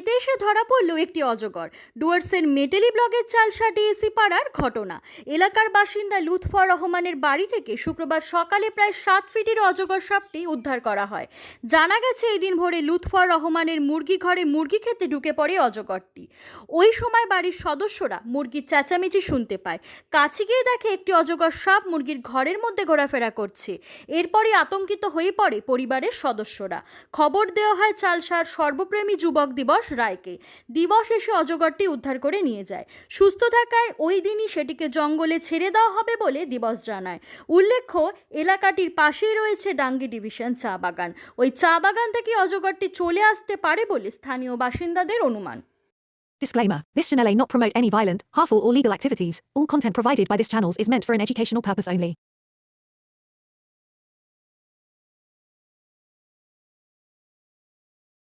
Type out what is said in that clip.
খেতে এসে ধরা পড়ল একটি অজগর। ডুয়ার্সের মেটেলি ব্লকের চালসাটি এসি পাড়ার ঘটনা। এলাকার বাসিন্দা লুৎফর রহমানের বাড়ি থেকে শুক্রবার সকালে প্রায় সাত ফিটের অজগর সাপটি উদ্ধার করা হয়। জানা গেছে এই দিন ভোরে লুৎফর রহমানের মুরগি ঘরে মুরগি খেতে ঢুকে পড়ে অজগরটি। ওই সময় বাড়ির সদস্যরা মুরগির চেঁচামেচি শুনতে পায়। কাছে গিয়ে দেখে একটি অজগর সাপ মুরগির ঘরের মধ্যে ঘোরাফেরা করছে। এরপরই আতঙ্কিত হয়ে পড়ে পরিবারের সদস্যরা। খবর দেওয়া হয় চালসার সর্বপ্রেমী যুবক দিবস রায়কে দিবস এসে অজগরটি উদ্ধার করে নিয়ে যায় সুস্থ থাকায় ওই দিনই সেটিকে জঙ্গলে ছেড়ে দেওয়া হবে বলে দিবস জানায় উল্লেখ্য এলাকাটির পাশেই রয়েছে ডাঙ্গি ডিভিশন চা বাগান ওই চা বাগান থেকে অজগরটি চলে আসতে পারে বলে স্থানীয় বাসিন্দাদের অনুমান Disclaimer This channel may not promote any violent, harmful, or legal activities. All content provided by this channel is meant for an educational purpose only.